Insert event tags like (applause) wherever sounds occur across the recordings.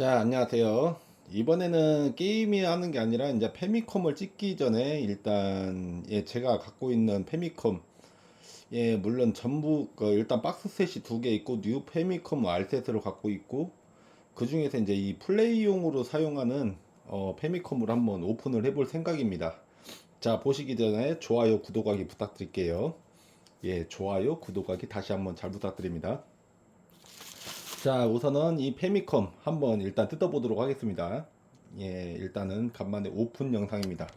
자, 안녕하세요. 이번에는 게임이 하는 게 아니라 이제 페미컴을 찍기 전에 일단 예, 제가 갖고 있는 페미컴 예, 물론 전부 그 일단 박스셋이 두 개 있고 뉴 페미컴 R셋을 갖고 있고 그 중에서 이제 이 플레이용으로 사용하는 어, 페미컴을 한번 오픈을 해볼 생각입니다. 자, 보시기 전에 좋아요, 구독하기 부탁드릴게요. 예, 좋아요, 구독하기 다시 한번 잘 부탁드립니다. 자, 우선은 이 페미컴 한번 일단 뜯어보도록 하겠습니다. 예, 일단은 간만에 오픈 영상입니다.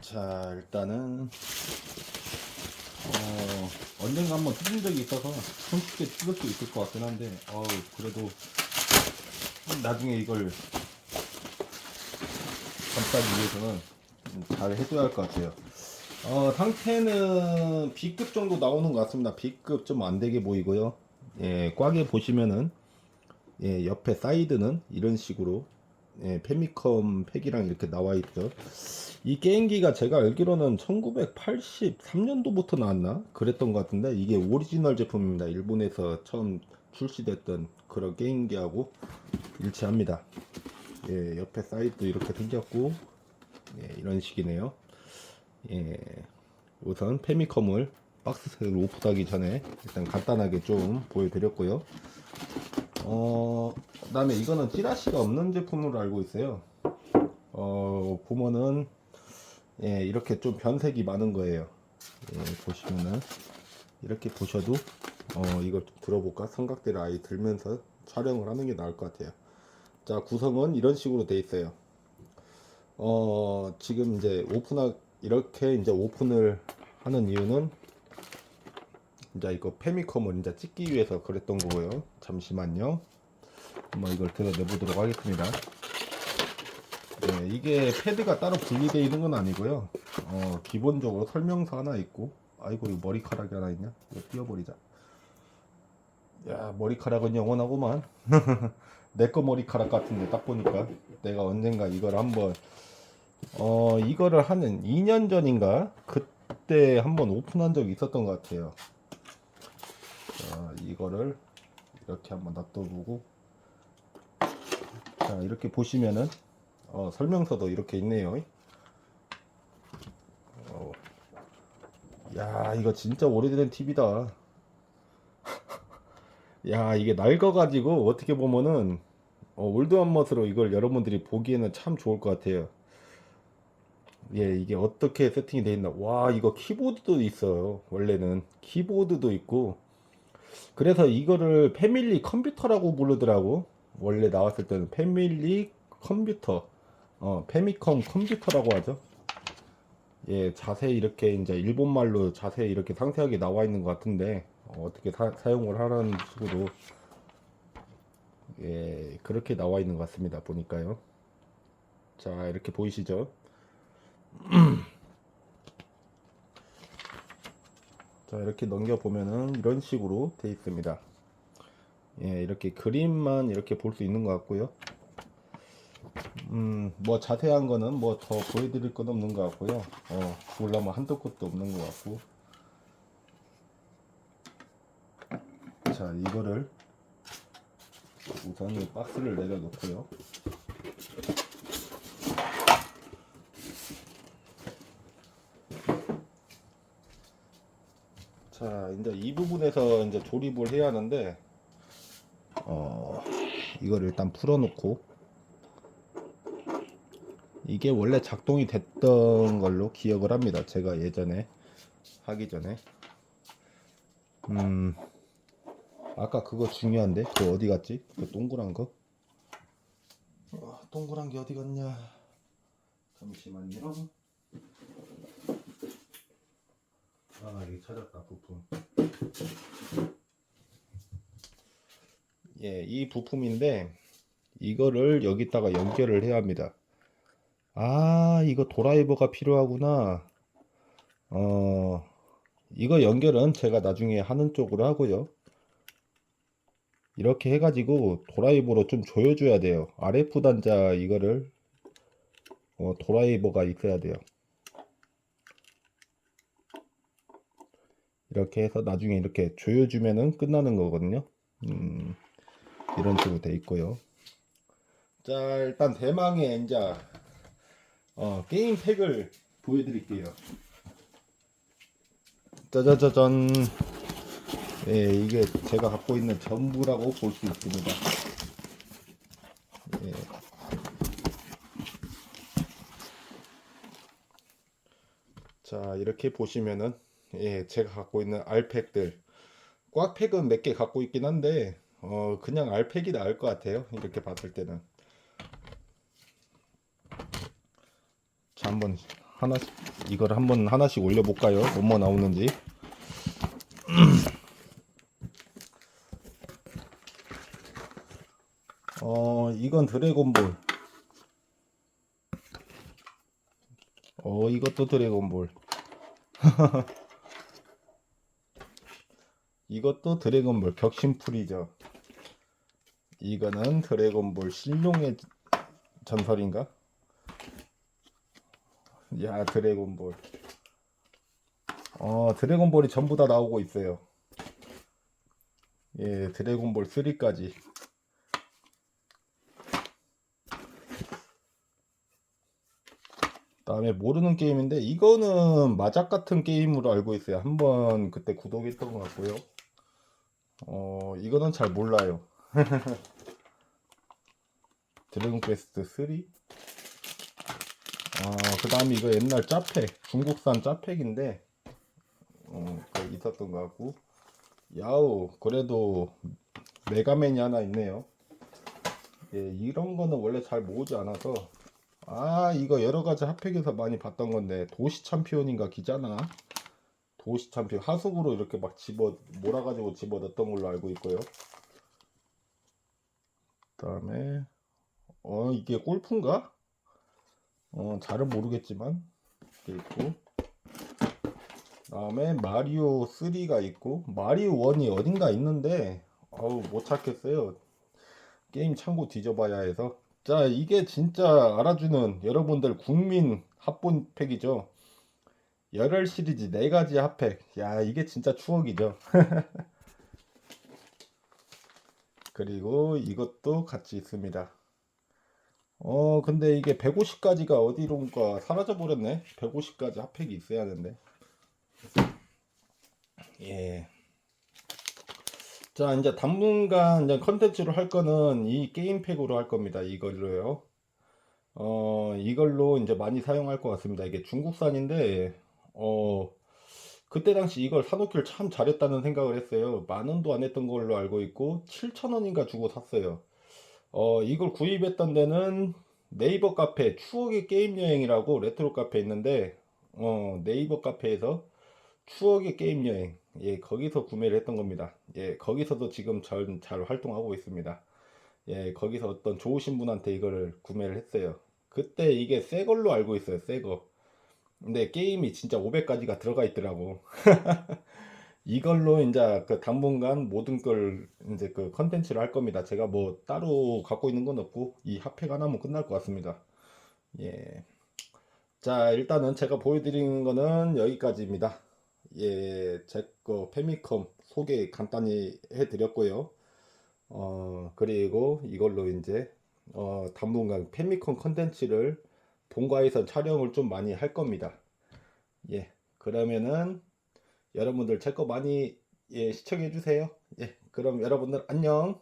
자, 일단은 어, 언젠가 한번 뜯은 적이 있어서 손쉽게 뜯을 수 있을 것 같긴 한데, 어우, 그래도 나중에 이걸 감싸기 위해서는 좀잘 해줘야 할 것 같아요. 어, 상태는 B급 정도 나오는 것 같습니다. B급 좀 안 되게 보이고요. 예, 꽉에 보시면은 예, 옆에 사이드는 이런 식으로 예, 페미컴 팩이랑 이렇게 나와 있죠. 이 게임기가 제가 알기로는 1983년도부터 나왔나 그랬던 것 같은데 이게 오리지널 제품입니다. 일본에서 처음 출시됐던 그런 게임기하고 일치합니다. 예, 옆에 사이드 이렇게 생겼고 예, 이런 식이네요. 예, 우선 페미컴을 박스셋을 오픈하기 전에 일단 간단하게 좀 보여드렸고요. 어, 그 다음에 이거는 찌라시가 없는 제품으로 알고 있어요. 어, 보면은 예, 이렇게 좀 변색이 많은 거예요. 예, 보시면은 이렇게 보셔도 어, 이걸 좀 들어볼까? 삼각대를 아예 들면서 촬영을 하는 게 나을 것 같아요. 자, 구성은 이런 식으로 돼 있어요. 어, 지금 이제 오픈하, 이렇게 이제 오픈을 하는 이유는 이제 이거 페미컴을 이제 찍기 위해서 그랬던 거고요. 잠시만요. 한번 이걸 들어내 보도록 하겠습니다. 네, 이게 패드가 따로 분리되어 있는 건 아니고요. 어, 기본적으로 설명서 하나 있고, 아이고, 이 머리카락이 하나 있냐? 이거 띄워버리자. 야, 머리카락은 영원하구만. (laughs) 내 거 머리카락 같은데 딱 보니까 내가 언젠가 이걸 한번 어 이거를 하는 2년 전인가 그때 한번 오픈한 적이 있었던 것 같아요. 자, 이거를 이렇게 한번 놔둬보고 자 이렇게 보시면은 어, 설명서도 이렇게 있네요. 어, 야 이거 진짜 오래된 TV다. (laughs) 야 이게 낡아가지고 어떻게 보면은 어, 올드한 멋으로 이걸 여러분들이 보기에는 참 좋을 것 같아요. 예, 이게 어떻게 세팅이 되어 있나. 와, 이거 키보드도 있어요. 원래는. 키보드도 있고. 그래서 이거를 패밀리 컴퓨터라고 부르더라고. 원래 나왔을 때는 패밀리 컴퓨터. 어, 페미컴 컴퓨터라고 하죠. 예, 자세히 이렇게 이제 일본말로 자세히 이렇게 상세하게 나와 있는 것 같은데, 어, 떻게 사 용을 하라는 식으로, 예, 그렇게 나와 있는 것 같습니다. 보니까요. 자, 이렇게 보이시죠? (clears throat) 자 이렇게 넘겨 보면은 이런 식으로 돼 있습니다. 예, 이렇게 그림만 이렇게 볼 수 있는 것 같고요. 음, 뭐 자세한 거는 뭐 더 보여드릴 건 없는 것 같고요. 어, 보려면 한도 끝도 없는 것 같고. 자, 이거를 우선 이 박스를 내려놓고요. 자, 이제 이 부분에서 이제 조립을 해야 하는데, 어, 이걸 일단 풀어놓고, 이게 원래 작동이 됐던 걸로 기억을 합니다. 제가 예전에 하기 전에. 음, 아까 그거 중요한데? 그거 어디 갔지? 그 동그란 거? 어, 동그란 게 어디 갔냐? 잠시만요. 아, 여기 찾았다, 부품. 예, 이 부품인데, 이거를 여기다가 연결을 해야 합니다. 아, 이거 드라이버가 필요하구나. 어, 이거 연결은 제가 나중에 하는 쪽으로 하고요. 이렇게 해가지고 드라이버로 좀 조여줘야 돼요. RF 단자 이거를, 어, 드라이버가 있어야 돼요. 이렇게 해서 나중에 이렇게 조여주면은 끝나는 거거든요. 음, 이런 식으로 돼 있고요. 자 일단 대망의 이제 어, 게임 팩을 보여드릴게요. 짜자자잔. 예, 이게 제가 갖고 있는 전부라고 볼 수 있습니다. 예. 자, 이렇게 보시면은 예, 제가 갖고 있는 알팩들 꽉팩은 몇 개 갖고 있긴 한데 어, 그냥 알팩이 나을 것 같아요. 이렇게 봤을 때는. 자, 한번 하나씩 이걸 한번 하나씩 올려 볼까요? 뭐뭐 나오는지. (clears throat) 어, 이건 드래곤볼. 어, 이것도 드래곤볼. (laughs) 이것도 드래곤볼 격심풀이죠. 이거는 드래곤볼 신룡의 전설인가? 야, 드래곤볼. 어, 드래곤볼이 전부 다 나오고 있어요. 예, 드래곤볼 3까지. 다음에 모르는 게임인데 이거는 마작 같은 게임으로 알고 있어요. 한번 그때 구독했던 것 같고요. 어, 이거는 잘 몰라요. (laughs) 드래곤 퀘스트 3? 아, 그 다음에 이거 옛날 짜팩, 중국산 짜팩인데, 어, 그 있었던 것 같고, 야우, 그래도 메가맨이 하나 있네요. 예, 이런 거는 원래 잘 모으지 않아서, 아, 이거 여러 가지 핫팩에서 많이 봤던 건데, 도시 챔피언인가 기잖아. 도시 챔피언, 하수구로 이렇게 막 집어, 몰아가지고 집어 넣었던 걸로 알고 있고요. 그 다음에, 어, 이게 골프인가? 어, 잘은 모르겠지만, 이렇게 있고. 다음에 마리오 3가 있고, 마리오 1이 어딘가 있는데, 어우, 못 찾겠어요. 게임 창고 뒤져봐야 해서. 자, 이게 진짜 알아주는 여러분들 국민 합본 팩이죠. 열혈 시리즈 4가지 핫팩. 야, 이게 진짜 추억이죠. (laughs) 그리고 이것도 같이 있습니다. 어, 근데 이게 150까지가 어디론가 사라져 버렸네. 150까지 핫팩이 있어야 하는데. 예. 자, 이제 당분간 이제 컨텐츠로 할 거는 이 게임팩으로 할 겁니다. 이걸로요. 어, 이걸로 이제 많이 사용할 것 같습니다. 이게 중국산인데, 어, 그때 당시 이걸 사놓길 참 잘했다는 생각을 했어요. 만 원도 안 했던 걸로 알고 있고, 7,000원인가 주고 샀어요. 어, 이걸 구입했던 데는 네이버 카페 추억의 게임 여행이라고 레트로 카페 있는데, 어, 네이버 카페에서 추억의 게임 여행. 예, 거기서 구매를 했던 겁니다. 예, 거기서도 지금 잘, 잘 활동하고 있습니다. 예, 거기서 어떤 좋으신 분한테 이거를 구매를 했어요. 그때 이게 새 걸로 알고 있어요, 새 거. 근데 게임이 진짜 500가지가 들어가 있더라고. (laughs) 이걸로 이제 그 당분간 모든 걸 이제 그 컨텐츠를 할 겁니다. 제가 뭐 따로 갖고 있는 건 없고 이 핫팩 하나면 끝날 것 같습니다. 예. 자, 일단은 제가 보여드리는 거는 여기까지입니다. 예, 제 거 페미컴 소개 간단히 해드렸고요. 어, 그리고 이걸로 이제 어, 당분간 페미컴 컨텐츠를 본가에서 촬영을 좀 많이 할 겁니다. 예, 그러면은 여러분들 제 거 많이 예, 시청해 주세요. 예, 그럼 여러분들 안녕.